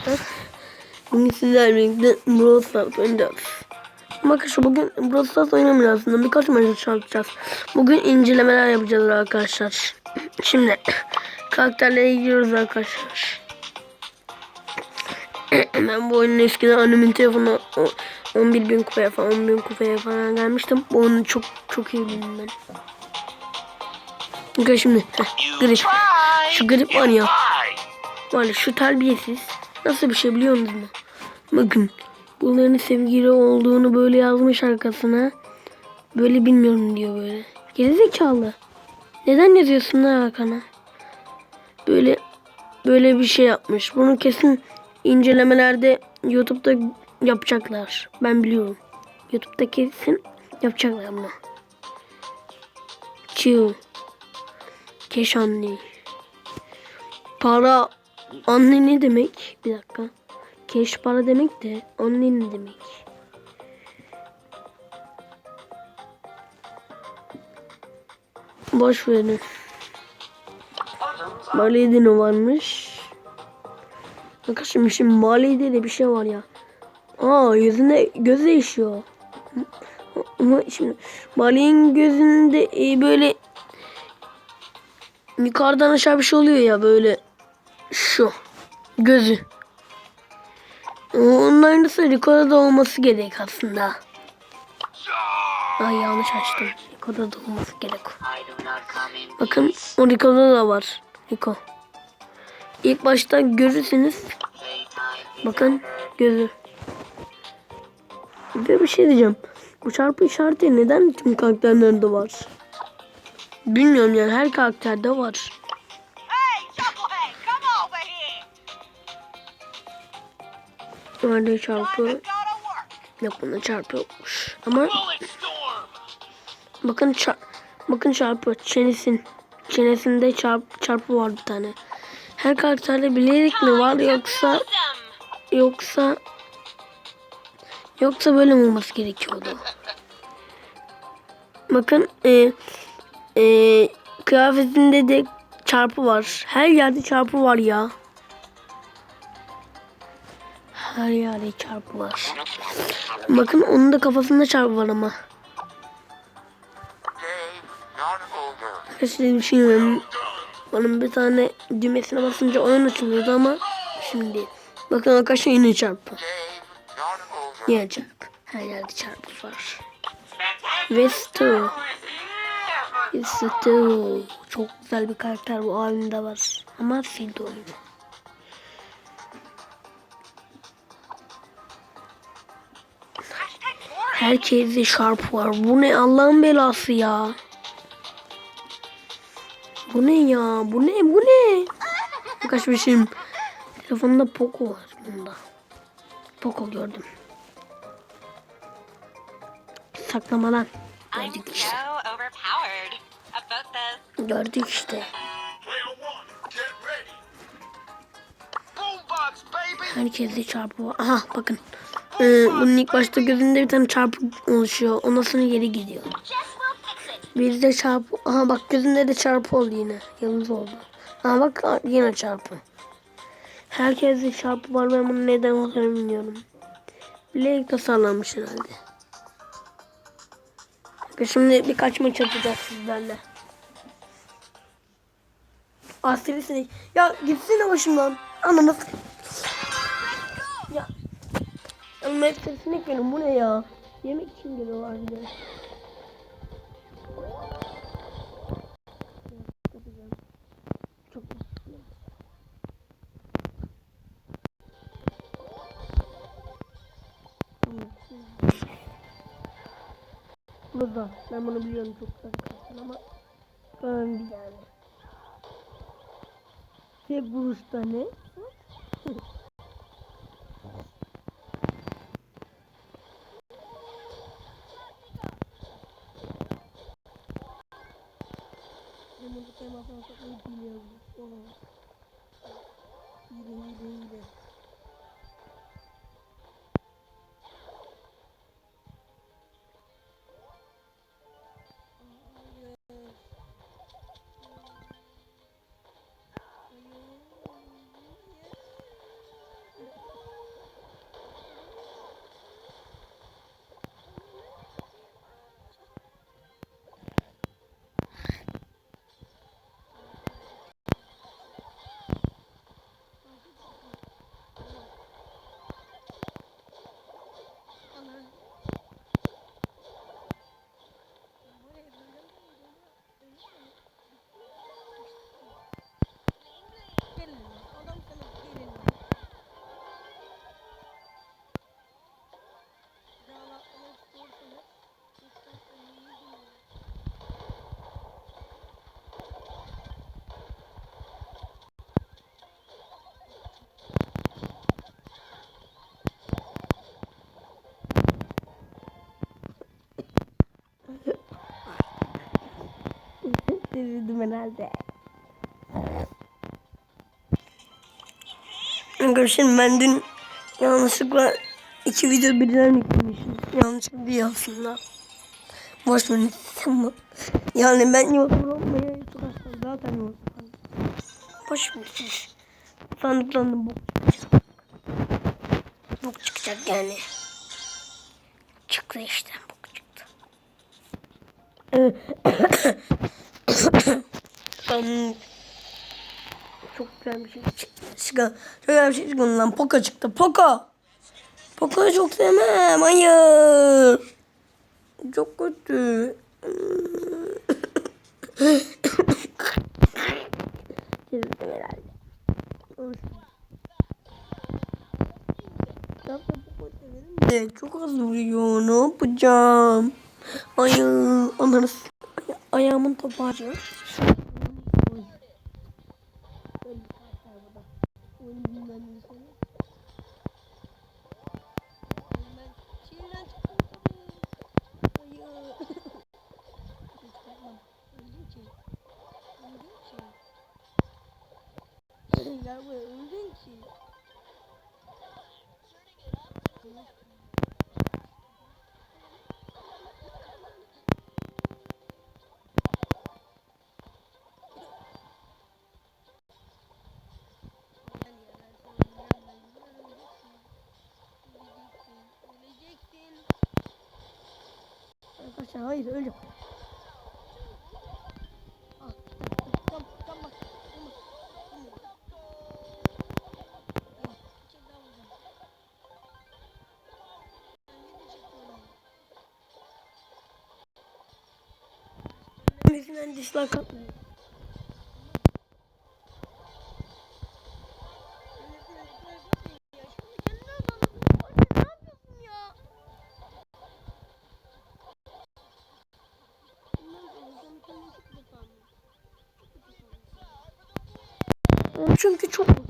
arkadaşlar. Bugün sizlerle birlikte Brawl Stars oynayacağız. Ama arkadaşlar bugün Brawl Stars oynamıyoruz aslında. Birkaç maç çalışacağız. Bugün incelemeler yapacağız arkadaşlar. Şimdi karakterlere gidiyoruz arkadaşlar. ben bu oyunu eskiden annemin telefonu 11 bin kupaya falan 10 bin kupaya falan gelmiştim. Bu oyunu çok çok iyi bildim ben. Gel şimdi. Heh, grip. Şu grip var ya. Var şu terbiyesiz. Nasıl bir şey biliyor musunuz? Bakın. Bunların sevgili olduğunu böyle yazmış arkasına. Böyle bilmiyorum diyor böyle. Gerizekalı. Neden yazıyorsun lan arkana? Böyle böyle bir şey yapmış. Bunu kesin incelemelerde YouTube'da yapacaklar. Ben biliyorum. YouTube'da kesin yapacaklar bunu. Chill. Keş anne. Para anne ne demek? Bir dakika. Keş para demek de anne ne demek? Boş verin. Maliye'de ne varmış? Arkadaşlar şimdi Maliye'de de bir şey var ya. Aa yüzünde göz değişiyor. Ama şimdi Mali'nin gözünde e, böyle yukarıdan aşağı bir şey oluyor ya böyle şu gözü. Onun aynısı Rico'da da olması gerek aslında. Ay yanlış açtım. Rico'da da olması gerek. Bakın o Rico'da da var. Rico. İlk başta görürsünüz. Bakın gözü. Ve bir şey diyeceğim. Bu çarpı işareti neden tüm karakterlerde var? Bilmiyorum yani her karakterde var. Nerede çarpı? Yok bunda çarpı yokmuş. Ama bakın çar bakın çarpı çenesin çenesinde çarp çarpı var bir tane. Her karakterde bilerek mi var yoksa yoksa yoksa böyle mi olması gerekiyordu? Bakın e, e, kıyafetinde de çarpı var. Her yerde çarpı var ya. Her yerde çarpı var. Bakın onun da kafasında çarpı var ama. Arkadaşlar diyeyim. Bana bir tane düğmesine basınca oyun açılıyordu ama şimdi. Bakın arkadaşlar yine çarpı. Yine çarpı. Her yerde çarpı var. Ve Stu. Stu. Çok güzel bir karakter bu oyunda var. Ama Field oyunu. Herkese şarp var. Bu ne Allah'ın belası ya. Bu ne ya? Bu ne? Bu ne? Kaç bir şeyim. Telefonda Poco var bunda. Poco gördüm. Saklamadan. Gördük işte. Gördük işte. Herkese çarpı var. Aha bakın. Ee, bunun ilk başta gözünde bir tane çarpı oluşuyor. Ondan sonra geri gidiyor. Bir de çarpı. Aha bak gözünde de çarpı oldu yine. Yıldız oldu. Aha bak yine çarpı. Herkeste çarpı var. Ben bunu neden olduğunu bilmiyorum. Bilerek tasarlanmış herhalde. Ve Şimdi birkaç maç atacağız sizlerle. Asirisini. Ya gitsene başımdan. Ananı. Ya. Ama hep sesini ekledim. Bu ne ya? Yemek için geliyorlar bir de. Burada. Ben bunu biliyorum çok güzel ama ben bir yani. Tek vuruşta ne? herhalde. Arkadaşlar ben dün yanlışlıkla iki video birden yüklemişim. Yanlışlıkla değil aslında. Boş ver tamam. Yani ben YouTuber olmaya YouTube'da zaten YouTuber. Boş ver siz. Sandıklandım bok çıkacak. Bok çıkacak yani. Çıktı işte bok çıktı. Evet. Tamam. Çok güzel bir şey çıktı. Çok güzel bir şey çıktı lan. Poka çıktı. Poka. Poka'yı çok sevmem. Hayır. Çok kötü. Çizdim herhalde. De çok az vuruyor. Ne yapacağım? Ay, anarız. Ayağımın topağı. Arkadaşlar hayır öyle. Yüzünden dislike atmayın. Çünkü çok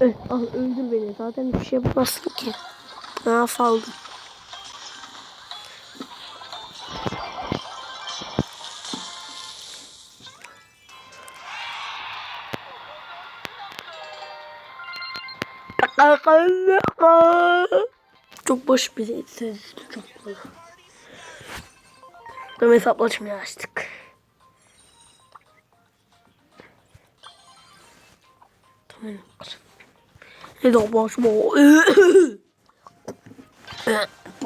Al öldür beni. Zaten bir şey yapamazsın ki. Ne yapalım? Çok boş bir ses. Çok boş. Tamam hesaplaşmayı açtık. Tamam. De boş bu.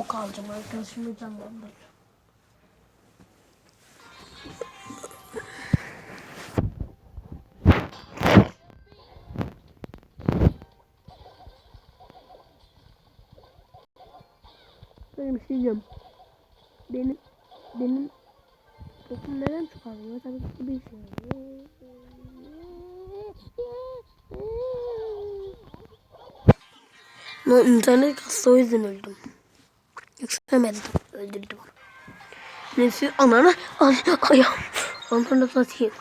Kalacağım arkadaşımı canlandıracağım. Benim şey. Benim benim tokum neden çıkarmıyor? Tabii ki bir şey. Lan internet kastı o yüzden öldüm. Yoksa ölemedim. Öldürdüm. Neyse ananı ay, ayağım. Ananı satayım.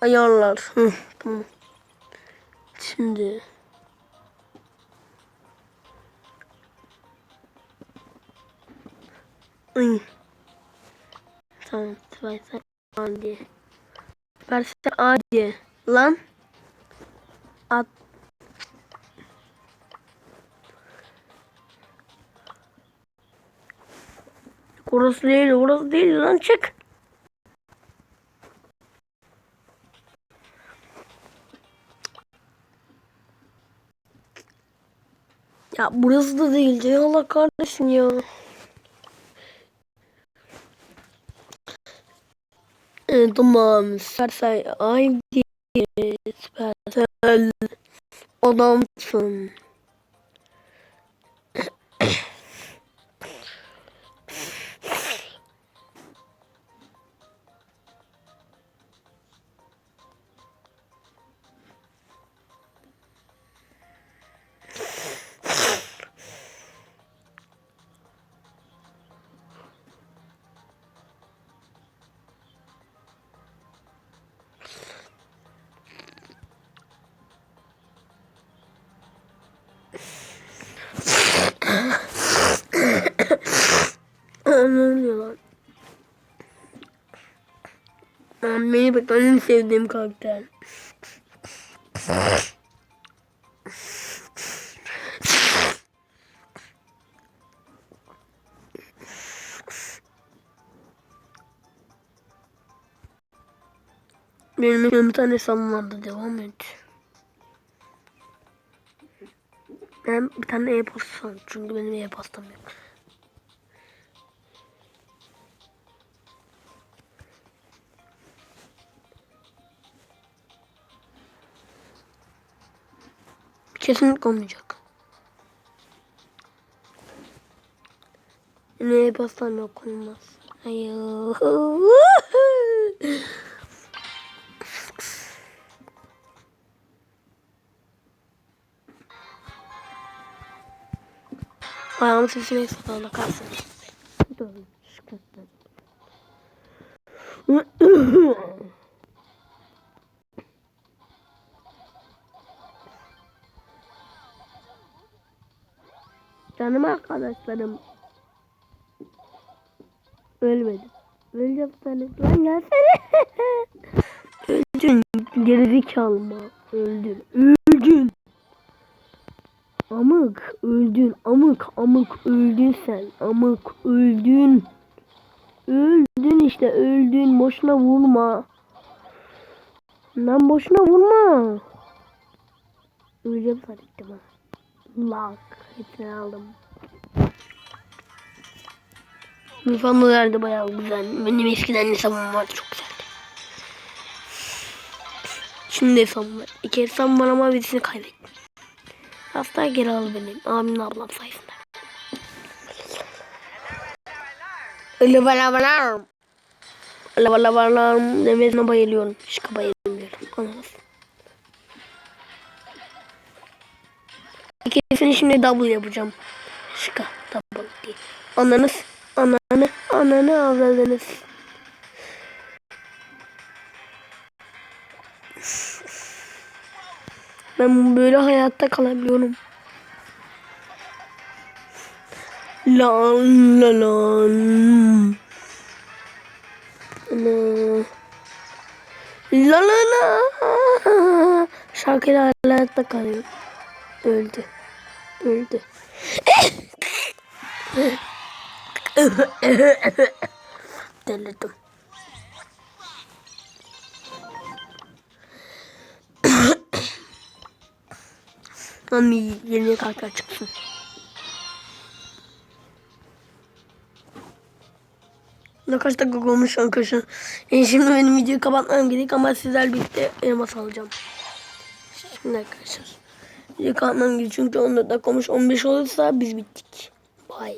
Ayarlar. Hı, tamam. Şimdi. Ay. Tamam. Versen A diye. Versen A diye. Lan. At. Orası değil, orası değil lan çık. Ya burası da değil. Ey Allah kahretsin ya. Ee, tamam. Sersay haydi. Süpersel. Adamsın. Tamam beni bak en sevdiğim karakter. Benim bir tane vardı devam et. Ben bir tane e-posta çünkü benim e-postam yok. Kesinlikle olmayacak. Yine e-postam yok olmaz. Hayır. Ayağımın sesini eksiltmeye kalsın. Canım arkadaşlarım. Ölmedim. Öleceğim seni. Lan gelsene. Öldün. Gerizekalı mı? Öldün. Öldün. Amık öldün. Amık amık öldün sen. Amık öldün. Öldün işte öldün. Boşuna vurma. Lan boşuna vurma. Öleceğim ha. Lak. Hepsini aldım. Nifamı verdi bayağı güzel. Benim eskiden hesabım vardı çok güzeldi. Şimdi hesabım var. İki hesabım var ama birisini kaybettim. Hasta geri al benim. Amin ablam sayesinde. Öyle bala bala. Öyle bala bala demesine bayılıyorum. Şıka bayılıyorum. İkisini şimdi double yapacağım. Şıka double diye. Ananız. Ananı. Ananı avradınız. Ben böyle hayatta kalabiliyorum. Lan la lan. Ana. La la la. Şarkıyla hayatta kalıyor. Öldü. Öldü. Delirdim. Lan yeni karakter çıksın. Ne kaç dakika olmuş arkadaşlar. E şimdi benim videoyu kapatmam gerek ama sizler birlikte elmas alacağım. Şimdi arkadaşlar. Kapatmam gerek çünkü 14 dakika olmuş 15 olursa biz bittik. Bye.